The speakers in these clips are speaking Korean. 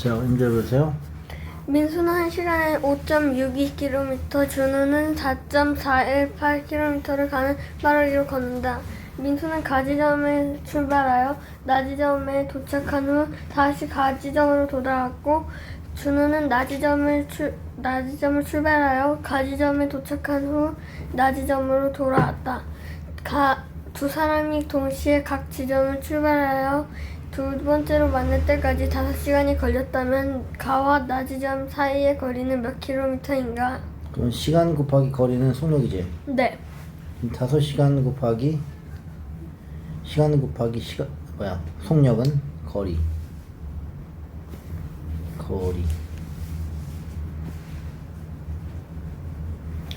자, 문제 보세요. 민수는 1시간에 5.62km, 준우는 4.418km를 가는 빠르기로 걷는다. 민수는 가지점에 출발하여 나지점에 도착한 후 다시 가지점으로 돌아왔고 준우는 나지점을 출 나지점을 출발하여 가지점에 도착한 후 나지점으로 돌아왔다. 가, 두 사람이 동시에 각 지점을 출발하여 두 번째로 만날 때까지 5시간이 걸렸다면 가와 나지점 사이의 거리는 몇 킬로미터인가? 그럼 시간 곱하기 거리는 속력이지. 네. 5시간 곱하기 시간 곱하기 시간 뭐야? 속력은 거리. 거리.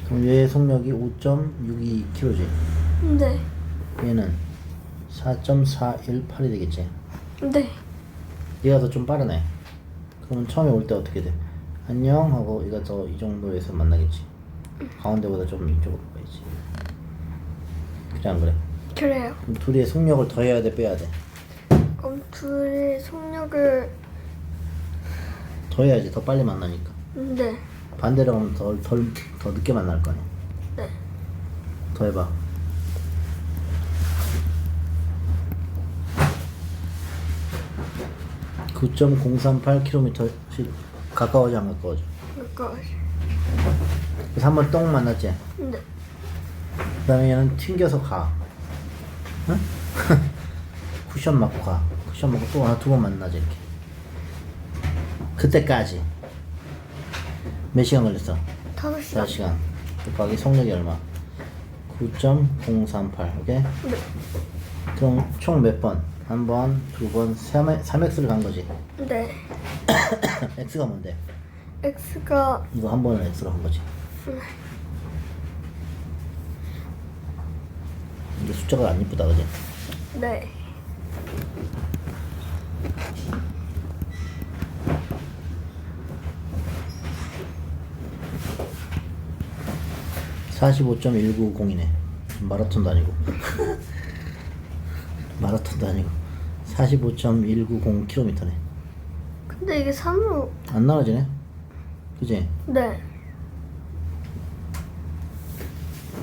그럼 얘의 속력이 5.62km지. 네. 얘는 4.418이 되겠지. 네. 얘가 더 좀 빠르네. 그러면 처음에 올 때 어떻게 돼? 안녕 하고 얘가 더이 정도에서 만나겠지. 가운데보다 좀 이쪽으로 가야지. 그래 안 그래? 그래요. 그럼 둘이의 속력을 더해야 돼, 빼야 돼? 그럼 둘의 속력을 더해야지, 더 빨리 만나니까. 네. 반대로 하면 더, 덜, 더 늦게 만날 거 아니야. 네. 더해봐. (9.038km씩) 가까워져 안 가까워져 그거. 그래서 한 번 똥 만났지 네. 그 다음에 얘는 튕겨서 가. 응? 쿠션 맞고 가. 쿠션 맞고 또 하나 두 번 만나지, 이렇게. 그때까지. 몇 시간 걸렸어? 다섯 시간. 4시간. 곱하기 속력이 얼마? 9.038. 오케이? 네. 그럼 총 몇 번? 한 번, 두 번, 3, 3x를 간 거지. 네. x가 뭔데? x가 이거 한 번을 x로 한 거지. 이게 숫자가 안 이쁘다, 그지? 네. 사십오 점 일구공이네. 마라톤도 아니고. 마라톤도 아니고. 사십오 점 일구공 킬로미터네. 근데 이게 3으로 안 나눠지네? 그지? 네.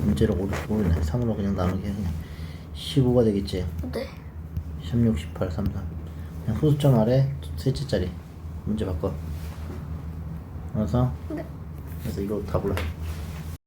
문제를 오르, 오르네. 3으로 그냥 나누게 해, 그냥. 15가 되겠지? 네. 16, 18, 33. 그냥 소수점 아래 셋째 자리. 문제 바꿔. 알아서? 네. 그래서 이거 다 불러.